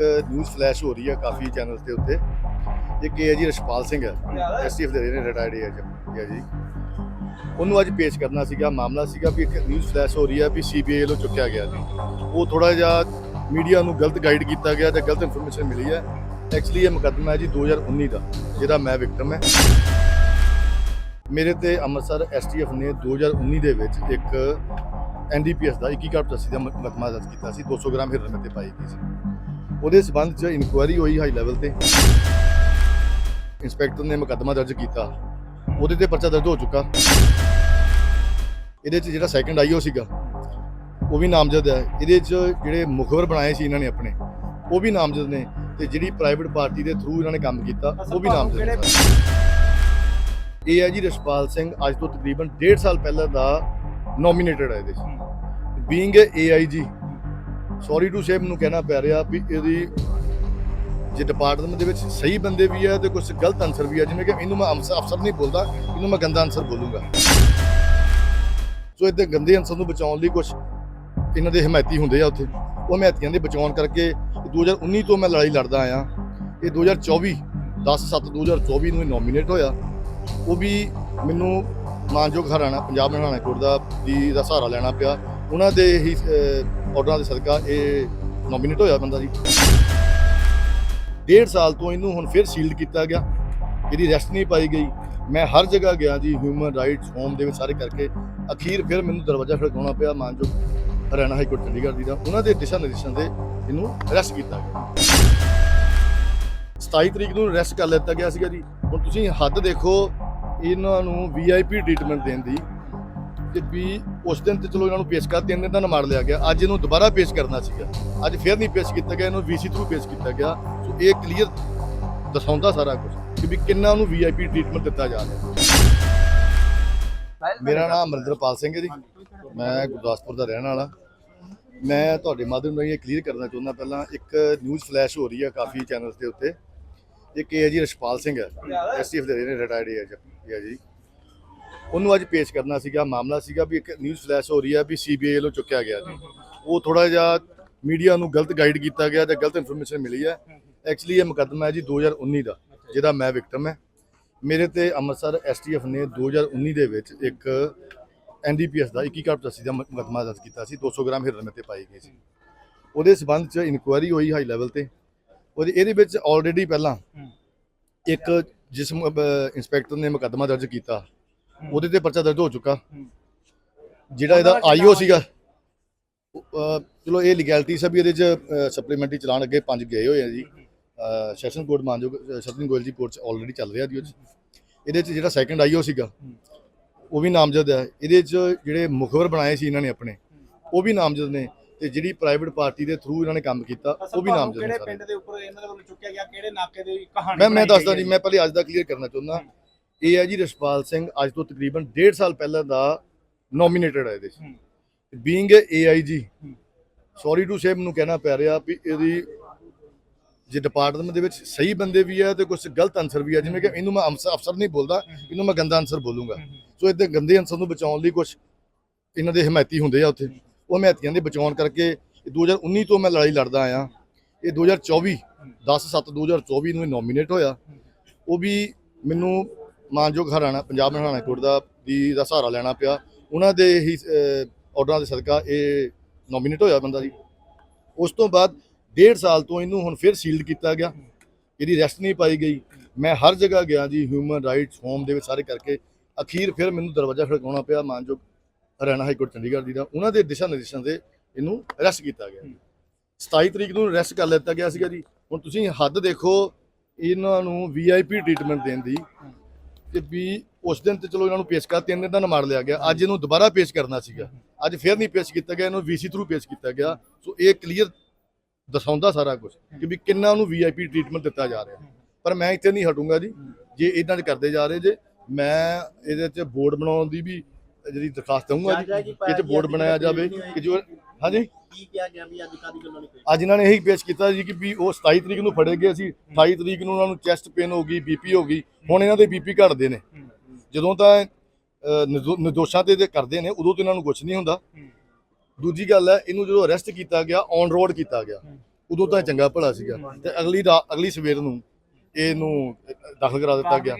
ਇੱਕ news flash ਹੋ ਰਹੀ ਹੈ ਕਾਫੀ ਚੈਨਲਸ ਦੇ ਉੱਤੇ। ਇੱਕ ਇਹ ਹੈ ਜੀ ਰਸ਼ਪਾਲ ਸਿੰਘ ਹੈ ਐਸਟੀਐਫ ਦੇ ਰਹੇ ਨੇ ਰਿਟਾਇਰਡ ਹੈ ਜੀ ਉਹਨੂੰ ਅੱਜ ਪੇਸ਼ ਕਰਨਾ ਸੀਗਾ, ਮਾਮਲਾ ਸੀਗਾ ਵੀ ਇੱਕ ਨਿਊਜ਼ ਫਲੈਸ਼ ਹੋ ਰਹੀ ਹੈ ਵੀ ਸੀਬੀਆਈ ਵੱਲੋਂ ਚੁੱਕਿਆ ਗਿਆ ਜੀ। ਉਹ ਥੋੜਾ ਜਿਹਾ ਮੀਡੀਆ ਨੂੰ ਗਲਤ ਗਾਈਡ ਕੀਤਾ ਗਿਆ ਤੇ ਗਲਤ ਇਨਫੋਰਮੇਸ਼ਨ ਮਿਲੀ ਹੈ। ਐਕਚੁਅਲੀ ਇਹ ਮੁਕੱਦਮਾ ਹੈ ਜੀ 2019 ਦਾ, ਜਿਹਦਾ ਮੈਂ ਵਿਕਟਮ ਹੈ। ਮੇਰੇ ਤੇ ਅੰਮ੍ਰਿਤਸਰ ਐਸਟੀਐਫ ਨੇ 2019 ਦੇ ਵਿੱਚ ਇੱਕ ਐਨਡੀਪੀਐਸ ਦਾ 21 ਕਾਰਡ ਤਸੀ ਦਾ ਮੁਕੱਦਮਾ ਦਰਜ ਕੀਤਾ ਸੀ। 200 ਗ੍ਰਾਮ ਹੀਰੋਇਨ ਤੇ ਪਾਈ ਗਈ ਸੀ। ਉਹਦੇ ਸਬੰਧ 'ਚ ਇਨਕੁਆਇਰੀ ਹੋਈ ਹਾਈ ਲੈਵਲ ਤੇ। ਇੰਸਪੈਕਟਰ ਨੇ ਮੁਕੱਦਮਾ ਦਰਜ ਕੀਤਾ। ਉਹਦੇ ਤੇ ਪਰਚਾ ਦਰਜ ਹੋ ਚੁੱਕਾ। ਇਹਦੇ 'ਚ ਜਿਹੜਾ ਸੈਕੰਡ ਆਈਓ ਸੀਗਾ ਉਹ ਵੀ ਨਾਮਜ਼ਦ ਹੈ। ਇਹਦੇ 'ਚ ਜਿਹੜੇ ਮੁਖਬਰ ਬਣਾਏ ਸੀ ਇਹਨਾਂ ਨੇ ਆਪਣੇ ਉਹ ਵੀ ਨਾਮਜ਼ਦ ਨੇ ਤੇ ਜਿਹੜੀ ਪ੍ਰਾਈਵੇਟ ਪਾਰਟੀ ਦੇ ਥਰੂ ਇਹਨਾਂ ਨੇ ਕੰਮ ਕੀਤਾ ਉਹ ਵੀ ਨਾਮਜ਼ਦ ਨੇ ਇਹ ਹੈ ਜੀ ਰਸ਼ਪਾਲ ਸਿੰਘ ਅੱਜ ਤੋਂ ਤਕਰੀਬਨ 1.5 ਸਾਲ ਪਹਿਲਾਂ ਦਾ ਨੋਮੀਨੇਟਡ ਹੈ ਇਹਦੇ 'ਚ। Being uh AIG sorry to say ਮੈਨੂੰ ਕਹਿਣਾ ਪੈ ਰਿਹਾ ਵੀ ਇਹਦੀ ਜੇ ਡਿਪਾਰਟਮੈਂਟ ਦੇ ਵਿੱਚ ਸਹੀ ਬੰਦੇ ਵੀ ਹੈ ਤੇ ਕੁਝ ਗਲਤ ਅਨਸਰ ਵੀ ਹੈ ਜਿਵੇਂ ਕਿ ਇਹਨੂੰ ਮੈਂ ਅਫਸਰ ਅਫਸਰ ਨਹੀਂ ਬੋਲਦਾ, ਇਹਨੂੰ ਮੈਂ ਗੰਦਾ ਆਨਸਰ ਬੋਲੂੰਗਾ। ਸੋ ਇਹਦੇ ਗੰਦੇ ਆਨਸਰ ਨੂੰ ਬਚਾਉਣ ਲਈ ਕੁਝ ਇਹਨਾਂ ਦੇ ਹਮਾਇਤੀ ਹੁੰਦੇ ਆ ਉੱਥੇ। ਉਹ ਹਮਾਇਤੀਆਂ ਦੇ ਬਚਾਉਣ ਕਰਕੇ 2019 ਤੋਂ ਮੈਂ ਲੜਾਈ ਲੜਦਾ ਆਇਆ। ਇਹ 2024 10 7 2024 ਨੂੰ ਨੋਮੀਨੇਟ ਹੋਇਆ। ਉਹ ਵੀ ਮੈਨੂੰ ਮਾਨਯੋਗ ਹਰਿਆਣਾ ਪੰਜਾਬ ਹਰਿਆਣਾ ਕੋਰਟ ਦਾ ਦੀ ਦਾ ਸਹਾਰਾ ਲੈਣਾ ਪਿਆ। ਉਹਨਾਂ ਦੇ ਹੀ ਆਰਡਰਾਂ ਦੇ ਸਦਕਾ ਇਹ ਨੋਮੀਨੇਟ ਹੋਇਆ ਬੰਦਾ ਜੀ। ਡੇਢ ਸਾਲ ਤੋਂ ਇਹਨੂੰ ਹੁਣ ਫਿਰ ਸੀਲਡ ਕੀਤਾ ਗਿਆ। ਇਹਦੀ ਰੈਸਟ ਨਹੀਂ ਪਾਈ ਗਈ। ਮੈਂ ਹਰ ਜਗ੍ਹਾ ਗਿਆ ਜੀ ਹਿਊਮਨ ਰਾਈਟਸ ਹੋਮ ਦੇ ਵਿੱਚ ਸਾਰੇ ਕਰਕੇ। ਅਖੀਰ ਫਿਰ ਮੈਨੂੰ ਦਰਵਾਜ਼ਾ ਖੜਕਾਉਣਾ ਪਿਆ ਮਾਨਯੋਗ ਹਰਿਆਣਾ ਹਾਈ ਕੋਰਟ ਚੰਡੀਗੜ੍ਹ ਦੀ ਦਾ। ਉਹਨਾਂ ਦੇ ਦਿਸ਼ਾ ਨਿਰਦੇਸ਼ਾਂ ਦੇ ਇਹਨੂੰ ਅਰੈਸਟ ਕੀਤਾ ਗਿਆ। 27 ਤਰੀਕ ਨੂੰ ਅਰੈਸਟ ਕਰ ਲਿੱਤਾ ਗਿਆ ਸੀਗਾ ਜੀ। ਹੁਣ ਤੁਸੀਂ ਹੱਦ ਦੇਖੋ, ਇਹਨਾਂ ਨੂੰ ਵੀਆਈਪੀ ਟ੍ਰੀਟਮੈਂਟ ਦੇਣ ਦੀ ਵੀ ਉਸ ਦਿਨ ਤੇ ਚਲੋ ਇਹਨਾਂ ਨੂੰ ਪੇਸ਼ ਕਰ ਤਿੰਨ ਦਿਨ ਦਾ ਮਾਰ ਲਿਆ ਗਿਆ। ਅੱਜ ਇਹਨੂੰ ਦੁਬਾਰਾ ਪੇਸ਼ ਕਰਨਾ ਸੀਗਾ। ਅੱਜ ਫਿਰ ਨਹੀਂ ਪੇਸ਼ ਕੀਤਾ ਗਿਆ ਇਹਨੂੰ ਵੀਸੀ ਥਰੂ ਪੇਸ਼ ਕੀਤਾ ਗਿਆ। ਸੋ ਇਹ ਕਲੀਅਰ ਦਰਸਾਉਂਦਾ ਸਾਰਾ ਕੁਝ ਕਿ ਵੀ ਕਿੰਨਾ ਨੂੰ ਵੀਆਈਪੀ ਟ੍ਰੀਟਮੈਂਟ ਦਿੱਤਾ ਜਾ ਰਿਹਾ। ਮੇਰਾ ਨਾਮ ਅਮਰਿੰਦਰਪਾਲ ਸਿੰਘ ਹੈ ਜੀ। ਮੈਂ ਗੁਰਦਾਸਪੁਰ ਦਾ ਰਹਿਣ ਵਾਲਾ। ਮੈਂ ਤੁਹਾਡੇ ਮਾਧਿਅਮ ਰਾਹੀਂ ਇਹ ਕਲੀਅਰ ਕਰਨਾ ਚਾਹੁੰਦਾ ਪਹਿਲਾਂ ਇੱਕ ਨਿਊਜ਼ ਫਲੈਸ਼ ਹੋ ਰਹੀ ਹੈ ਕਾਫੀ ਚੈਨਲਸ ਦੇ ਉੱਤੇ। ਇੱਕ ਇਹ ਹੈ ਜੀ ਰਸ਼ਪਾਲ ਸਿੰਘ ਹੈ ਐਸਟੀਐਫ ਦੇ ਨੇ ਰਿਟਾਇਰਡ ਹੈ ਜੀ। ਉਹਨੂੰ ਅੱਜ ਪੇਸ਼ ਕਰਨਾ ਸੀਗਾ ਮਾਮਲਾ ਸੀਗਾ ਵੀ ਇੱਕ ਨਿਊਜ਼ ਫਲੈਸ਼ ਹੋ ਰਹੀ ਹੈ ਵੀ ਸੀਬੀਆਈ ਵੱਲੋਂ ਚੁੱਕਿਆ ਗਿਆ ਜੀ। ਉਹ ਥੋੜਾ ਜਿਹਾ ਮੀਡੀਆ ਨੂੰ ਗਲਤ ਗਾਈਡ ਕੀਤਾ ਗਿਆ ਤੇ ਗਲਤ ਇਨਫੋਰਮੇਸ਼ਨ ਮਿਲੀ ਹੈ ਐਕਚੁਅਲੀ ਇਹ ਮੁਕੱਦਮਾ ਹੈ ਜੀ 2019 ਦਾ ਜਿਹਦਾ ਮੈਂ ਵਿਕਟਮ ਹੈ। ਮੇਰੇ ਤੇ ਅੰਮ੍ਰਿਤਸਰ ਐਸਟੀਐਫ ਨੇ 2019 ਦੇ ਵਿੱਚ ਇੱਕ ਐਨਡੀਪੀਐਸ ਦਾ 21 ਕਾਰਡ ਤਸੀ ਦਾ ਮੁਕੱਦਮਾ ਦਰਜ ਕੀਤਾ ਸੀ 200 ਗ੍ਰਾਮ ਹੀਰੋਇਨ ਤੇ ਪਾਈ ਗਈ ਸੀ। ਉਹਦੇ ਸਬੰਧ 'ਚ ਇਨਕੁਆਇਰੀ ਹੋਈ ਹਾਈ ਲੈਵਲ ਤੇ। ਉਹਦੇ ਇਹਦੇ ਵਿੱਚ ਆਲਰੇਡੀ ਪਹਿਲਾਂ ਇੱਕ ਜਿਸ ਇੰਸਪੈਕਟਰ ਨੇ ਮੁਕੱਦਮਾ ਦਰਜ ਕੀਤਾ। ਉਹਦੇ ਤੇ ਪਰਚਾ ਦਰਜ ਹੋ ਚੁੱਕਾ। ਜਿਹੜਾ ਇਹਦਾ ਆਈਓ ਸੀਗਾ ਅਹ, ਚਲੋ ਇਹ ਲੀਗੈਲਿਟੀ ਸਭ ਇਹਦੇ ਚ ਸਪਲੀਮੈਂਟਰੀ ਚਲਾਨ ਅੱਗੇ ਪੰਜ ਗਏ ਹੋਏ ਆ ਜੀ। Session court uh, Satinder Goyal ji court ਚ ਆਲਰੇਡੀ ਚੱਲ ਰਿਹਾ ਜੀ ਉਹ 'ਚ। ਇਹਦੇ ਚ ਜਿਹੜਾ ਸੈਕੰਡ ਆਈਓ ਸੀਗਾ ਉਹ ਵੀ ਨਾਮਜ਼ਦ ਹੈ। ਇਹਦੇ ਚ ਜਿਹੜੇ ਮੁਖਬਰ ਬਣਾਏ ਸੀ ਇਹਨਾਂ ਨੇ ਆਪਣੇ ਉਹ ਵੀ ਨਾਮਜ਼ਦ ਨੇ ਤੇ ਜਿਹੜੀ ਪ੍ਰਾਈਵੇਟ ਪਾਰਟੀ ਦੇ ਥਰੂ ਇਹਨਾਂ ਨੇ ਕੰਮ ਕੀਤਾ ਉਹ ਵੀ ਨਾਮਜ਼ਦ ਨੇ ਕਿਹੜੇ ਸਾਰੇ। ਪਿੰਡ ਦੇ ਉੱਪਰ ਇਹਨਾਂ ਦੇ ਵੱਲੋਂ ਚੁੱਕਿਆ ਗਿਆ ਕਿਹੜੇ ਨਾਕੇ ਦੀ ਕਹਾਣੀ ਮੈਂ ਮੈਂ ਦੱਸਦਾ ਜੀ ਮੈਂ ਪਹਿਲੇ ਅੱਜ ਦਾ ਕਲੀਅਰ ਕਰਨਾ ਚਾਹੁੰਦਾ। ਇਹ ਹੈ ਜੀ ਰਸ਼ਪਾਲ ਸਿੰਘ ਅੱਜ ਤੋਂ ਤਕਰੀਬਨ 1.5 ਸਾਲ ਪਹਿਲਾਂ ਦਾ ਨੋਮੀਨੇਟਡ ਹੈ ਇਹਦੇ 'ਚ। ਬੀਇੰਗ ਏਆਈਜੀ ਹੂੰ। ਸੌਰੀ ਟੂ ਸੇ ਮੈਨੂੰ ਕਹਿਣਾ ਪੈ ਰਿਹਾ ਵੀ ਇਹਦੀ ਜੇ ਡਿਪਾਰਟਮੈਂਟ ਦੇ ਵਿੱਚ ਸਹੀ ਬੰਦੇ ਵੀ ਹੈ ਤੇ ਕੁਝ ਗਲਤ ਆਨਸਰ ਵੀ ਹੈ ਜਿਵੇਂ ਕਿ ਇਹਨੂੰ ਮੈਂ ਅਫਸਰ ਨਹੀਂ ਬੋਲਦਾ ਇਹਨੂੰ ਮੈਂ ਗੰਦਾ ਆਨਸਰ ਬੋਲੂੰਗਾ। ਸੋ ਇਹਦੇ ਗੰਦੇ ਆਨਸਰ ਨੂੰ ਬਚਾਉਣ ਲਈ ਕੁਝ ਇਹਨਾਂ ਦੇ ਹਮਾਇਤੀ ਹੁੰਦੇ ਆ ਉੱਥੇ। ਉਹ ਹਮਾਇਤੀਆਂ ਦੇ ਬਚਾਉਣ ਕਰਕੇ ਇਹ 2019 ਤੋਂ ਮੈਂ ਲੜਾਈ ਲੜਦਾ ਆਇਆ। ਇਹ 2024 10 7 2024 ਨੂੰ ਨੋਮੀਨੇਟ ਹੋਇਆ। ਉਹ ਵੀ ਮੈਨੂੰ ਮਾਨਯੋਗ ਹਰਿਆਣਾ ਪੰਜਾਬ ਹਰਿਆਣਾ ਕੋਰਟ ਦਾ ਦੀ ਦਾ ਸਹਾਰਾ ਲੈਣਾ ਪਿਆ। ਉਹਨਾਂ ਦੇ ਹੀ ਆਰਡਰਾਂ ਦੇ ਸਦਕਾ ਇਹ ਨੋਮੀਨੇਟ ਹੋਇਆ ਬੰਦਾ ਜੀ। ਉਸ ਤੋਂ ਬਾਅਦ ਡੇਢ ਸਾਲ ਤੋਂ ਇਹਨੂੰ ਹੁਣ ਫਿਰ ਸੀਲਡ ਕੀਤਾ ਗਿਆ। ਇਹਦੀ ਰੈਸਟ ਨਹੀਂ ਪਾਈ ਗਈ। ਮੈਂ ਹਰ ਜਗ੍ਹਾ ਗਿਆ ਜੀ ਹਿਊਮਨ ਰਾਈਟਸ ਹੋਮ ਦੇ ਵਿੱਚ ਸਾਰੇ ਕਰਕੇ। ਅਖੀਰ ਫਿਰ ਮੈਨੂੰ ਦਰਵਾਜ਼ਾ ਖੜਕਾਉਣਾ ਪਿਆ ਮਾਨਯੋਗ ਹਰਿਆਣਾ ਹਾਈ ਕੋਰਟ ਚੰਡੀਗੜ੍ਹ ਦੀ ਦਾ। ਉਹਨਾਂ ਦੇ ਦਿਸ਼ਾ ਨਿਰਦੇਸ਼ਾਂ ਦੇ ਇਹਨੂੰ ਅਰੈਸਟ ਕੀਤਾ ਗਿਆ 27 ਤਰੀਕ ਨੂੰ ਅਰੈਸਟ ਕਰ ਲਿੱਤਾ ਗਿਆ ਸੀਗਾ ਜੀ। ਹੁਣ ਤੁਸੀਂ ਹੱਦ ਦੇਖੋ, ਇਹਨਾਂ ਨੂੰ ਵੀਆਈਪੀ ਟ੍ਰੀਟਮੈਂਟ ਦੇਣ ਦੀ। ਤੇ ਵੀ ਉਸ ਦਿਨ ਤੇ ਚਲੋ ਇਹਨਾਂ ਨੂੰ ਪੇਸ਼ ਕਰ ਤਿੰਨ ਦਿਨ ਦਾ ਮਾਰ ਲਿਆ ਗਿਆ। ਅੱਜ ਇਹਨੂੰ ਦੁਬਾਰਾ ਪੇਸ਼ ਕਰਨਾ ਸੀਗਾ। ਅੱਜ ਫਿਰ ਨਹੀਂ ਪੇਸ਼ ਕੀਤਾ ਗਿਆ ਇਹਨੂੰ ਵੀਸੀ ਥਰੂ ਪੇਸ਼ ਕੀਤਾ ਗਿਆ। ਸੋ ਇਹ ਕਲੀਅਰ ਦਰਸਾਉਂਦਾ ਸਾਰਾ ਕੁਝ ਕਿ ਵੀ ਕਿੰਨਾ ਨੂੰ ਵੀਆਈਪੀ ਟ੍ਰੀਟਮੈਂਟ ਦਿੱਤਾ ਜਾ ਰਿਹਾ। ਪਰ ਮੈਂ ਇੱਥੇ ਨਹੀਂ ਹਟੂੰਗਾ ਜੀ। ਜੇ ਇਦਾਂ ਕਰਦੇ ਜਾ ਰਹੇ ਜੇ ਮੈਂ ਇਹਦੇ 'ਚ ਬੋਰਡ ਬਣਾਉਣ ਦੀ ਵੀ ਜਿਹੜੀ ਦਰਖਾਸਤ ਦਊਂਗਾ ਜੀ ਕਿ ਇਹ 'ਚ ਬੋਰਡ ਬਣਾਇਆ ਜਾਵੇ ਕਿ ਜੋ ਹਾਂਜੀ? ਕੀ ਕਿਹਾ ਗਿਆ ਵੀ ਅੱਜ ਕਾਦੀ ਗੱਲਾਂ ਨਹੀਂ ਅੱਜ ਇਹਨਾਂ ਨੇ ਇਹੀ ਪੇਸ਼ ਕੀਤਾ ਜੀ ਕਿ ਵੀ ਉਹ 27 ਤਰੀਕ ਨੂੰ ਫੜੇ ਗਏ ਸੀ 28 ਤਰੀਕ ਨੂੰ ਉਹਨਾਂ ਨੂੰ ਚੈਸਟ ਪੇਨ ਹੋ ਗਈ ਬੀਪੀ ਹੋ ਗਈ ਹੁਣ ਇਹਨਾਂ ਦੇ ਬੀਪੀ ਘਟਦੇ ਨੇ। ਜਦੋਂ ਤਾਂ ਨਿਰਦੋਸ਼ਾਂ ਤੇ ਕਰਦੇ ਨੇ ਉਦੋਂ ਤਾਂ ਇਹਨਾਂ ਨੂੰ ਕੁਝ ਨਹੀਂ ਹੁੰਦਾ। ਦੂਜੀ ਗੱਲ ਹੈ ਇਹਨੂੰ ਜਦੋਂ ਅਰੈਸਟ ਕੀਤਾ ਗਿਆ ਔਨ ਰੋਡ ਕੀਤਾ ਗਿਆ ਉਦੋਂ ਤਾਂ ਚੰਗਾ ਭਲਾ ਸੀਗਾ। ਤੇ ਅਗਲੀ ਅਗਲੀ ਸਵੇਰ ਨੂੰ ਇਹਨੂੰ ਦਾਖਲ ਕਰਾ ਦਿੱਤਾ ਗਿਆ।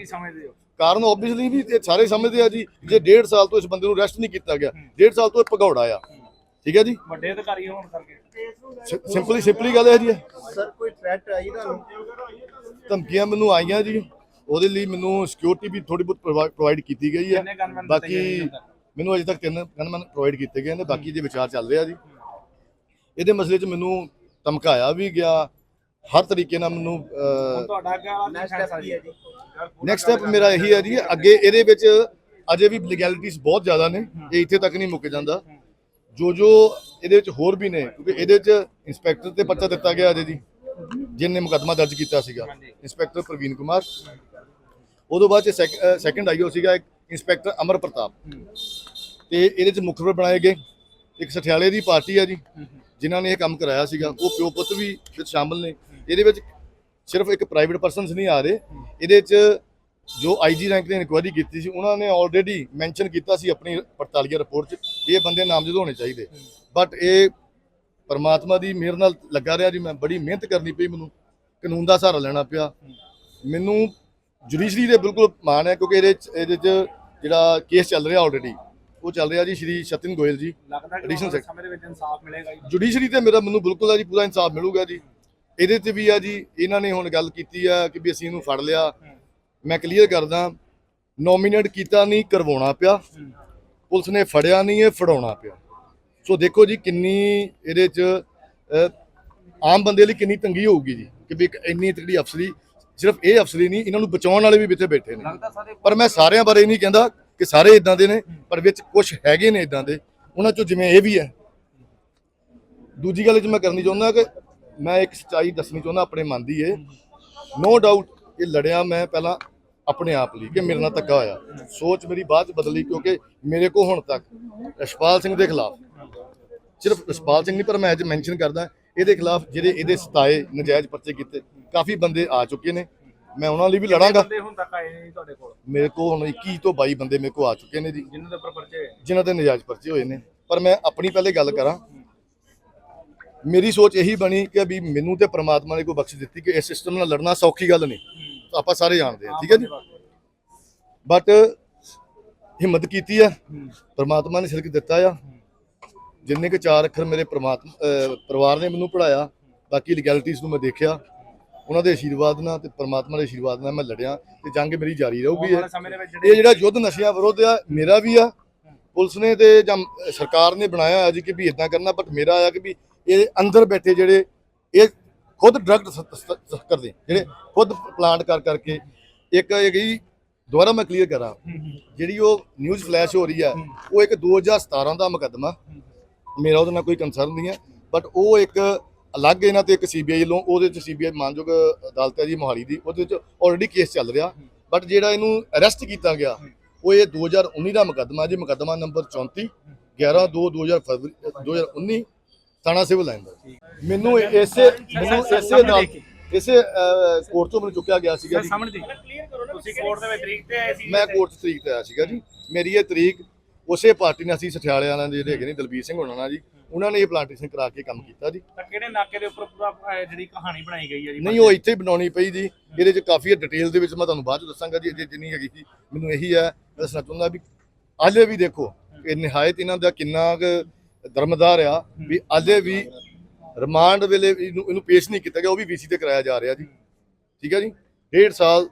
ਕਾਰਨ ਆਬਵੀਅਸਲੀ ਵੀ ਇਹ ਸਾਰੇ ਸਮਝਦੇ ਆ ਜੀ। ਜੇ ਡੇਢ ਸਾਲ ਤੋਂ ਇਸ ਬੰਦੇ ਨੂੰ ਅਰੈਸਟ ਨਹੀਂ ਕੀਤਾ ਗਿਆ ਡੇਢ ਸਾਲ ਤੋਂ ਇਹ ਭਗੌੜਾ ਆ। ਠੀਕ ਹੈ ਜੀ? ਵੱਡੇ ਅਧਿਕਾਰੀ ਹੋਣ ਕਰਕੇ। ਸਿੰਪਲੀ ਸਿੰਪਲੀ ਗੱਲ ਹੈ ਜੀ। ਸਰ ਕੋਈ ਥ੍ਰੈਟ ਆਈ ਤੁਹਾਨੂੰ? ਧਮਕੀਆਂ ਮੈਨੂੰ ਆਈਆਂ ਜੀ। ਉਹਦੇ ਲਈ ਮੈਨੂੰ ਸਿਕਿਉਰਿਟੀ ਵੀ ਥੋੜੀ ਬਹੁਤ ਪ੍ਰੋਵਾਈਡ ਕੀਤੀ ਗਈ ਹੈ। ਬਾਕੀ ਮੈਨੂੰ ਅਜੇ ਤੱਕ ਤਿੰਨ ਗਨਮੈਨ ਪ੍ਰੋਵਾਈਡ ਕੀਤੇ ਗਏ ਨੇ। ਬਾਕੀ ਦੇ ਵਿਚਾਰ ਚੱਲ ਰਿਹਾ ਜੀ। ਇਹਦੇ ਮਸਲੇ 'ਚ ਮੈਨੂੰ ਧਮਕਾਇਆ ਵੀ ਗਿਆ। ਹਰ ਤਰੀਕੇ ਨਾਲ ਮੈਨੂੰ ਤੁਹਾਡਾ ਨੈਕਸਟ ਸਟੈਪ ਮੇਰਾ ਇਹੀ ਹੈ ਜੀ। ਅੱਗੇ ਇਹਦੇ ਵਿੱਚ ਅਜੇ ਵੀ ਲੀਗੈਲਿਟੀਜ਼ ਬਹੁਤ ਜ਼ਿਆਦਾ ਨੇ। ਇਹ ਇੱਥੇ ਤੱਕ ਨਹੀਂ ਮੁੱਕ ਜਾਂਦਾ। ਜੋ ਜੋ ਇਹਦੇ ਵਿੱਚ ਹੋਰ ਵੀ ਨੇ ਕਿਉਂਕਿ ਇਹਦੇ ਵਿੱਚ ਇੰਸਪੈਕਟਰ ਤੇ ਪਰਚਾ ਦਿੱਤਾ ਗਿਆ ਅਜੇ ਜੀ ਜਿਹਨੇ ਮੁਕੱਦਮਾ ਦਰਜ ਕੀਤਾ ਸੀਗਾ। ਇੰਸਪੈਕਟਰ ਪ੍ਰਵੀਨ ਕੁਮਾਰ। ਉਦੋਂ ਬਾਅਦ ਚ ਸੈਕੰਡ ਆਈਓ ਸੀਗਾ ਇੱਕ ਇੰਸਪੈਕਟਰ ਅਮਰ ਪ੍ਰਤਾਪ। ਤੇ ਇਹਦੇ ਚ ਮੁਖਬਰ ਬਣਾਏ ਗਏ। ਇੱਕ ਸਠਿਆਲੇ ਦੀ ਪਾਰਟੀ ਆ ਜੀ ਜਿਨ੍ਹਾਂ ਨੇ ਇਹ ਕੰਮ ਕਰਾਇਆ ਸੀਗਾ। ਉਹ ਪਿਓ ਪੁੱਤ ਵੀ ਵਿੱਚ ਸ਼ਾਮਲ ਨੇ। ਇਹਦੇ ਵਿੱਚ ਸਿਰਫ ਇੱਕ ਪ੍ਰਾਈਵੇਟ ਪਰਸਨਸ ਨਹੀਂ ਆ ਰਹੇ। ਇਹਦੇ ਚ ਜੋ ਆਈਜੀ ਰੈਂਕ ਨੇ ਇਨਕੁਆਇਰੀ ਕੀਤੀ ਸੀ ਉਹਨਾਂ ਨੇ ਆਲਰੇਡੀ ਮੈਂਸ਼ਨ ਕੀਤਾ ਸੀ ਆਪਣੀ ਪੜਤਾਲੀਆ ਰਿਪੋਰਟ 'ਚ ਵੀ ਇਹ ਬੰਦੇ ਨਾਮਜ਼ਦ ਹੋਣੇ ਚਾਹੀਦੇ। ਬਟ ਇਹ ਪਰਮਾਤਮਾ ਦੀ ਮਿਹਰ ਨਾਲ ਲੱਗਾ ਰਿਹਾ ਜੀ ਮੈਂ ਬੜੀ ਮਿਹਨਤ ਕਰਨੀ ਪਈ ਮੈਨੂੰ ਕਾਨੂੰਨ ਦਾ ਸਹਾਰਾ ਲੈਣਾ ਪਿਆ। ਮੈਨੂੰ ਜੁਡੀਸ਼ਰੀ ਦੇ ਬਿਲਕੁਲ ਮਾਣ ਹੈ ਕਿਉਂਕਿ ਇਹਦੇ ਇਹਦੇ 'ਚ ਜਿਹੜਾ ਕੇਸ ਚੱਲ ਰਿਹਾ ਆਲਰੇਡੀ ਉਹ ਚੱਲ ਰਿਹਾ ਜੀ ਸ਼੍ਰੀ ਸਤਿਨ ਗੋਇਲ ਜੀ ਵਾਲੇ sec- ਸਮੇਂ ਦੇ ਵਿੱਚ ਇਨਸਾਫ ਮਿਲੇਗਾ ਜੀ। ਜੁਡੀਸ਼ਰੀ ਤੇ ਮੇਰਾ ਮੈਨੂੰ ਬਿਲਕੁਲ ਆ ਜੀ ਪੂਰਾ ਇਨਸਾਫ ਮਿਲੂਗਾ ਜੀ। ਇਹਦੇ ਤੇ ਵੀ ਆ ਜੀ ਇਹਨਾਂ ਨੇ ਹੁਣ ਗੱਲ ਕੀਤੀ ਆ ਕਿ ਵੀ ਅਸੀਂ ਇਹਨੂੰ ਫੜ ਲਿਆ। ਮੈਂ ਕਲੀਅਰ ਕਰਦਾ ਨੋਮੀਨੇਟ ਕੀਤਾ ਨਹੀਂ ਕਰਵਾਉਣਾ ਪਿਆ। ਪੁਲਿਸ ਨੇ ਫੜਿਆ ਨਹੀਂ ਇਹ ਫੜਾਉਣਾ ਪਿਆ। ਸੋ ਦੇਖੋ ਜੀ ਕਿੰਨੀ ਇਹਦੇ ਚ ਆਮ ਬੰਦੇ ਲਈ ਕਿੰਨੀ ਤੰਗੀ ਹੋਊਗੀ ਜੀ ਕਿ ਵੀ ਇੰਨੀ ਤਕੜੀ ਅਫਸਰੀ ਸਿਰਫ ਇਹ ਅਫਸਰੀ ਨਹੀਂ ਇਹਨਾਂ ਨੂੰ ਬਚਾਉਣ ਵਾਲੇ ਵੀ ਇੱਥੇ ਬੈਠੇ ਨੇ। ਪਰ ਮੈਂ ਸਾਰਿਆਂ ਬਾਰੇ ਨਹੀਂ ਕਹਿੰਦਾ ਕਿ ਸਾਰੇ ਇਦਾਂ ਦੇ ਨੇ ਪਰ ਵਿੱਚ ਕੁਝ ਹੈਗੇ ਨੇ ਇਦਾਂ ਦੇ। ਉਹਨਾਂ ਚੋਂ ਜਿਵੇਂ ਇਹ ਵੀ ਹੈ। ਦੂਜੀ ਗੱਲ ਜੇ ਮੈਂ ਕਰਨੀ ਚਾਹੁੰਦਾ ਕਿ ਮੈਂ ਇੱਕ ਸੱਚਾਈ ਦੱਸਣੀ ਚਾਹੁੰਦਾ ਆਪਣੇ ਮਨ ਦੀ ਇਹ। ਨੋ ਡਾਊਟ ਇਹ ਲੜਿਆ ਮੈਂ ਪਹਿਲਾਂ ਆਪਣੇ ਆਪ ਲਈ ਕਿ ਮੇਰੇ ਨਾਲ ਧੱਕਾ ਹੋਇਆ। ਸੋਚ ਮੇਰੀ ਬਾਅਦ ਚ ਬਦਲੀ ਕਿਉਂਕਿ ਮੇਰੇ ਕੋ ਹੁਣ ਤੱਕ ਰਸ਼ਪਾਲ ਸਿੰਘ ਦੇ ਖਿਲਾਫ ਸਿਰਫ ਰਸ਼ਪਾਲ ਸਿੰਘ ਨਹੀਂ ਪਰ ਮੈਂ ਅੱਜ ਮੈਂਸ਼ਨ ਕਰਦਾ ਇਹਦੇ ਖਿਲਾਫ ਜਿਹੜੇ ਇਹਦੇ ਸਤਾਏ ਨਜਾਇਜ਼ ਪਰਚੇ ਕੀਤੇ ਕਾਫੀ ਬੰਦੇ ਆ ਚੁੱਕੇ ਨੇ। ਮੈਂ ਉਹਨਾਂ ਲਈ ਵੀ ਲੜਾਂਗਾ। ਕੋਲ? ਮੇਰੇ ਕੋ ਹੁਣ 21 ਤੋਂ 22 ਬੰਦੇ ਮੇਰੇ ਕੋ ਆ ਚੁੱਕੇ ਨੇ ਜੀ। ਜਿਨ੍ਹਾਂ ਦੇ ਉੱਪਰ ਪਰਚੇ। ਜਿਨ੍ਹਾਂ ਦੇ ਨਜਾਇਜ਼ ਪਰਚੇ ਹੋਏ ਨੇ। ਪਰ ਮੈਂ ਆਪਣੀ ਪਹਿਲੇ ਗੱਲ ਕਰਾਂ ਮੇਰੀ ਸੋਚ ਇਹੀ ਬਣੀ ਕਿ ਵੀ ਮੈਨੂੰ ਤੇ ਪ੍ਰਮਾਤਮਾ ਨੇ ਕੋਈ ਬਖਸ਼ ਦਿੱਤੀ ਕਿ ਇਸ ਸਿਸਟਮ ਨਾਲ ਲੜਨਾ ਸੌਖੀ ਗੱਲ ਨਹੀਂ। ਆਪਾਂ ਸਾਰੇ ਜਾਣਦੇ ਹਾਂ ਠੀਕ ਹੈ ਜੀ? ਬਟ ਹਿੰਮਤ ਕੀਤੀ ਆ ਪ੍ਰਮਾਤਮਾ ਨੇ ਸਿਰਕ ਦਿੱਤਾ ਆ। ਜਿੰਨੇ ਕੁ ਚਾਰ ਅੱਖਰ ਮੇਰੇ ਪ੍ਰਮਾਤਮਾ ਪਰਿਵਾਰ ਨੇ ਮੈਨੂੰ ਪੜਾਇਆ ਬਾਕੀ ਲੀਗੈਲਿਟੀਜ਼ ਨੂੰ ਮੈਂ ਦੇਖਿਆ। ਉਹਨਾਂ ਦੇ ਆਸ਼ੀਰਵਾਦ ਨਾਲ ਤੇ ਪ੍ਰਮਾਤਮਾ ਦੇ ਆਸ਼ੀਰਵਾਦ ਨਾਲ ਮੈਂ ਲੜਿਆ ਤੇ ਜੰਗ ਮੇਰੀ ਜਾਰੀ ਰਹੂਗੀ ਇਹ। ਜਿਹੜੇ ਯੁੱਧ ਨਸ਼ਿਆਂ ਵਿਰੁੱਧ ਆ ਮੇਰਾ ਵੀ ਆ। ਪੁਲਿਸ ਨੇ ਤੇ ਜਾਂ ਸਰਕਾਰ ਨੇ ਬਣਾਇਆ ਆ ਜੀ ਕਿ ਵੀ ਇਦਾਂ ਕਰਨਾ ਬਟ ਮੇਰਾ ਆ ਕਿ ਵੀ ਇਹ ਅੰਦਰ ਬੈਠੇ ਜਿਹੜੇ ਇਹ ਖੁਦ ਡਰਗ ਕਰਦੇ ਜਿਹੜੇ ਖੁਦ ਪਲਾਂਟ ਕਰ ਕਰਕੇ ਇੱਕ ਹੈਗੀ ਦੁਬਾਰਾ ਮੈਂ ਕਲੀਅਰ ਕਰਾਂ। ਜਿਹੜੀ ਉਹ ਨਿਊਜ਼ ਫਲੈਸ਼ ਹੋ ਰਹੀ ਆ ਉਹ ਇੱਕ 2017 ਦਾ ਮੁਕੱਦਮਾ। ਮੇਰਾ ਉਹਦੇ ਨਾਲ ਕੋਈ ਕੰਸਰਨ ਨਹੀਂ ਹੈ ਬਟ ਉਹ ਇੱਕ ਅਲੱਗ ਇਹਨਾਂ ਤੇ ਇੱਕ ਸੀਬੀਆਈ ਵੱਲੋਂ ਉਹਦੇ ਚ ਸੀਬੀਆਈ ਮਾਨਯੋਗ ਅਦਾਲਤ ਹੈ ਜੀ ਮੋਹਾਲੀ ਦੀ ਉਹਦੇ ਵਿੱਚ ਆਲਰੇਡੀ ਕੇਸ ਚੱਲ ਰਿਹਾ। ਬਟ ਜਿਹੜਾ ਇਹਨੂੰ ਅਰੈਸਟ ਕੀਤਾ ਗਿਆ ਉਹ ਇਹ 2019 ਦਾ ਮੁਕੱਦਮਾ ਜੀ ਮੁਕੱਦਮਾ ਨੰਬਰ 34 11 2 2000 ਫਰਵਰੀ 2019 ਥਾਣਾ ਸਿਵਲ ਲਾਈਨ ਦਾ। ਮੈਨੂੰ ਇਸੇ ਮੈਨੂੰ ਇਸੇ ਨਾਲ ਇਸੇ ਕੋਰਟ ਤੋਂ ਮੈਨੂੰ ਚੁੱਕਿਆ ਗਿਆ ਸੀਗਾ ਜੀ। ਸਮਝਦੇ ਤੁਸੀਂ ਕੋਰਟ ਦੇ ਵਿੱਚ ਤਰੀਕ ਤੇ ਆਏ ਸੀ ਮੈਂ ਕੋਰਟ 'ਚ ਤਰੀਕ ਤੇ ਆਇਆ ਸੀਗਾ ਜੀ। ਮੇਰੀ ਇਹ ਤਰੀਕ ਉਸੇ ਪਾਰਟੀ ਨਾਲ ਅਸੀਂ ਸਠਿਆਲੇ ਵਾਲਿਆਂ ਦੇ ਜਿਹੜੇ ਹੈਗੇ ਨੇ ਦਲਬੀਰ ਸਿੰਘ ਹੋਣਾ ਨਾਲ ਜੀ ਉਹਨਾਂ ਨੇ ਇਹ ਪਲਾਂਟੇਸ਼ਨ ਕਰਾ ਕੇ ਕੰਮ ਕੀਤਾ ਜੀ। ਤਾਂ ਕਿਹੜੇ ਨਾਕੇ ਦੇ ਉੱਪਰ ਪੂਰਾ ਜਿਹੜੀ ਕਹਾਣੀ ਬਣਾਈ ਗਈ ਹੈ ਜੀ? ਨਹੀਂ ਉਹ ਇੱਥੇ ਹੀ ਬਣਾਉਣੀ ਪਈ ਜੀ। ਇਹਦੇ 'ਚ ਕਾਫੀ ਡਿਟੇਲ ਦੇ ਵਿੱਚ ਮੈਂ ਤੁਹਾਨੂੰ ਬਾਅਦ 'ਚ ਦੱਸਾਂਗਾ ਜੀ ਜੇ ਜਿੰਨੀ ਹੈਗੀ ਸੀ। ਮੈਨੂੰ ਇਹੀ ਹੈ ਮੈਂ ਦੱਸਣਾ ਚਾਹੁੰਦਾ ਵੀ ਅਜੇ ਵੀ ਦੇਖੋ ਕਿ ਨਿਹਾਇਤ ਇਹਨਾਂ ਦਾ ਕਿੰਨਾ ਕੁ ਦਰਮਦਾਰ ਆ ਵੀ ਅਜੇ ਵੀ ਰਿਮਾਂਡ ਵੇਲੇ ਇਹਨੂੰ ਇਹਨੂੰ ਪੇਸ਼ ਨਹੀਂ ਕੀਤਾ ਗਿਆ ਉਹ ਵੀ ਵੀਸੀ ਤੇ ਕਰਾਇਆ ਜਾ ਰਿਹਾ ਜੀ। ਠੀਕ ਹੈ ਜੀ? ਡੇਢ ਸਾਲ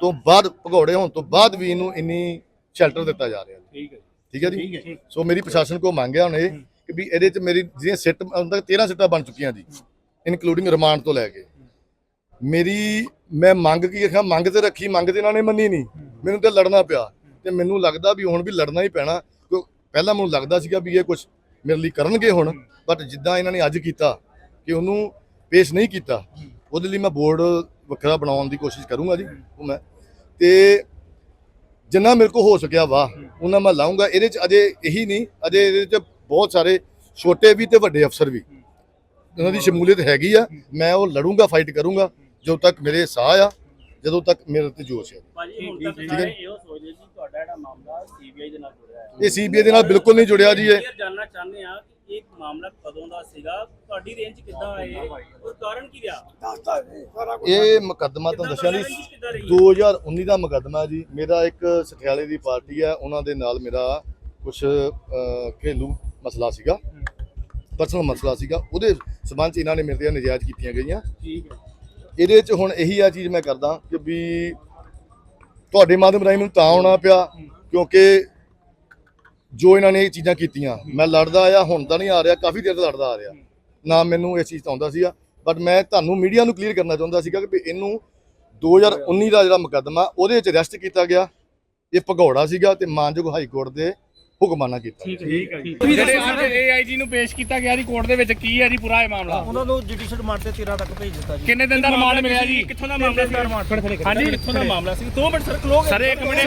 ਤੋਂ ਬਾਅਦ ਭਗੌੜੇ ਹੋਣ ਤੋਂ ਬਾਅਦ ਵੀ ਇਹਨੂੰ ਇੰਨੀ ਸ਼ੈਲਟਰ ਦਿੱਤਾ ਜਾ ਰਿਹਾ ਠੀਕ ਹੈ ਠੀਕ ਹੈ ਜੀ? ਸੋ ਮੇਰੀ ਪ੍ਰਸ਼ਾਸਨ ਕੋ ਮੰਗਿਆ ਹੁਣ ਇਹ ਕਿ ਵੀ ਇਹਦੇ ਚ ਮੇਰੀ ਜਿਹੜੀਆਂ ਸਿੱਟ ਹੁਣ ਤੱਕ 13 ਸਿੱਟਾਂ ਬਣ ਚੁੱਕੀਆਂ ਜੀ ਇਨਕਲੂਡਿੰਗ ਰਿਮਾਂਡ ਤੋਂ ਲੈ ਕੇ। ਮੇਰੀ ਮੈਂ ਮੰਗ ਕੀ ਰੱਖਾਂ ਮੰਗ ਤੇ ਰੱਖੀ ਮੰਗ ਤੇ ਇਹਨਾਂ ਨੇ ਮੰਨੀ ਨਹੀਂ। ਮੈਨੂੰ ਤੇ ਲੜਨਾ ਪਿਆ ਤੇ ਮੈਨੂੰ ਲੱਗਦਾ ਵੀ ਹੁਣ ਵੀ ਲੜਨਾ ਹੀ ਪੈਣਾ। ਕਿਉਂ? ਪਹਿਲਾਂ ਮੈਨੂੰ ਲੱਗਦਾ ਸੀਗਾ ਵੀ ਇਹ ਕੁਝ ਮੇਰੇ ਲਈ ਕਰਨਗੇ ਹੁਣ ਬਟ ਜਿੱਦਾਂ ਇਹਨਾਂ ਨੇ ਅੱਜ ਕੀਤਾ ਕਿ ਉਹਨੂੰ ਪੇਸ਼ ਨਹੀਂ ਕੀਤਾ ਉਹਦੇ ਲਈ ਮੈਂ ਬੋਰਡ ਵੱਖਰਾ ਬਣਾਉਣ ਦੀ ਕੋਸ਼ਿਸ਼ ਕਰੂੰਗਾ ਜੀ ਉਹ ਮੈਂ। ਤੇ ਜਿੰਨਾ ਮੇਰੇ ਕੋ ਹੋ ਸਕਿਆ ਵਾ ਉਹਨਾਂ ਮੈਂ ਲਾਉਂਗਾ ਇਹਦੇ ਚ ਅਜੇ ਇਹੀ ਨਹੀਂ ਅਜੇ ਇਹਦੇ ਚ ਬਹੁਤ ਸਾਰੇ ਛੋਟੇ ਵੀ ਤੇ ਵੱਡੇ ਅਫਸਰ ਵੀ। ਉਹਨਾਂ ਦੀ ਸ਼ਮੂਲੀਅਤ ਹੈਗੀ ਆ ਮੈਂ ਉਹ ਲੜੂੰਗਾ ਫਾਈਟ ਕਰੂੰਗਾ ਜਦੋਂ ਤੱਕ ਮੇਰੇ ਸਾਹ ਆ ਜਦੋਂ ਤੱਕ ਮੇਰੇ ਤੇ ਜੋਸ਼ ਹੈ। ਇਹੋ ਸੀਬੀਆਈ ਦੇ ਨਾਲ ਜੁੜਿਆ ਹੈ ਇਹ ਸੀਬੀਆਈ ਦੇ ਨਾਲ ਬਿਲਕੁਲ ਨਹੀਂ ਜੁੜਿਆ ਜੀ ਇਹ। ਚਾਹੁੰਦੇ ਆ ਕਿ ਇਹ ਮਾਮਲਾ ਕਦੋਂ ਦਾ ਸੀਗਾ? ਤੁਹਾਡੀ ਰੇਂਜ ਕਿੱਦਾਂ ਆਏ ਔਰ ਕਾਰਨ ਕੀ ਰਿਹਾ? ਇਹ ਮੁਕੱਦਮਾ ਤਾਂ ਦੱਸਿਆ ਨਹੀਂ। ਰੰਜਿਸ਼ ਕਿੱਦਾਂ ਰਹੀ? 2019 ਦਾ ਮੁਕੱਦਮਾ ਜੀ। ਮੇਰਾ ਇੱਕ ਸਠਿਆਲੇ ਦੀ ਪਾਰਟੀ ਹੈ ਉਹਨਾਂ ਦੇ ਨਾਲ ਮੇਰਾ ਕੁਝ ਘਰੇਲੂ ਮਸਲਾ ਸੀਗਾ। ਪਰਸਨਲ ਮਸਲਾ ਸੀਗਾ। ਉਹਦੇ ਸਬੰਧ 'ਚ ਇਹਨਾਂ ਨੇ ਮੇਰੇ ਤੇ ਨਜਾਇਜ਼ ਕੀਤੀਆਂ ਗਈਆਂ। ਠੀਕ ਹੈ। ਇਹਦੇ 'ਚ ਹੁਣ ਇਹੀ ਆ ਚੀਜ਼ ਮੈਂ ਕਰਦਾ ਕਿ ਵੀ ਤੁਹਾਡੇ ਮਾਧਿਅਮ ਰਾਹੀਂ ਮੈਨੂੰ ਤਾਂ ਆਉਣਾ ਪਿਆ ਕਿਉਂਕਿ ਜੋ ਇਹਨਾਂ ਨੇ ਇਹ ਚੀਜ਼ਾਂ ਕੀਤੀਆਂ ਮੈਂ ਲੜਦਾ ਆਇਆ ਹੁਣ ਤਾਂ ਨਹੀਂ ਆ ਰਿਹਾ ਕਾਫੀ ਦੇਰ ਤੋਂ ਲੜਦਾ ਆ ਰਿਹਾ। ਨਾ ਮੈਨੂੰ ਇਸ ਚੀਜ਼ ਤੋਂ ਆਉਂਦਾ ਸੀਗਾ ਬਟ ਮੈਂ ਤੁਹਾਨੂੰ ਮੀਡੀਆ ਨੂੰ ਕਲੀਅਰ ਕਰਨਾ ਚਾਹੁੰਦਾ ਸੀਗਾ ਕਿ ਇਹਨੂੰ 2019 ਦਾ ਜਿਹੜਾ ਮੁਕੱਦਮਾ ਉਹਦੇ ਵਿੱਚ ਅਰੈਸਟ ਕੀਤਾ ਗਿਆ ਇਹ ਭਗੌੜਾ ਸੀਗਾ ਤੇ ਮਾਨਯੋਗ ਹਾਈ ਕੋਰਟ ਦੇ ਹੁਕਮਾਨਾ ਕੀਤਾ ਠੀਕ ਹੈ ਜੀ। ਜਿਹੜੇ ਸਾਡੇ ਏਆਈਜੀ ਨੂੰ ਪੇਸ਼ ਕੀਤਾ ਗਿਆ ਜੀ ਕੋਰਟ ਦੇ ਵਿੱਚ ਕੀ ਹੈ ਜੀ ਪੂਰਾ ਇਹ ਮਾਮਲਾ? ਉਹਨਾਂ ਨੂੰ ਜੁਡੀਸ਼ੀਅਲ ਰਿਮਾਂਡ ਤੇ 13 ਤੱਕ ਭੇਜ ਦਿੱਤਾ ਜੀ। ਕਿੰਨੇ ਦਿਨ ਦਾ ਰਿਮਾਂਡ ਮਿਲਿਆ ਜੀ? ਕਿੱਥੋਂ ਦਾ ਮਾਮਲਾ ਸੀ? ਹਾਂਜੀ ਕਿੱਥੋਂ ਦਾ ਮਾਮਲਾ ਸੀ? 2 ਮਿੰਟ ਸਰ ਖਲੋ ਸਰ ਇੱਕ ਮਿੰਟ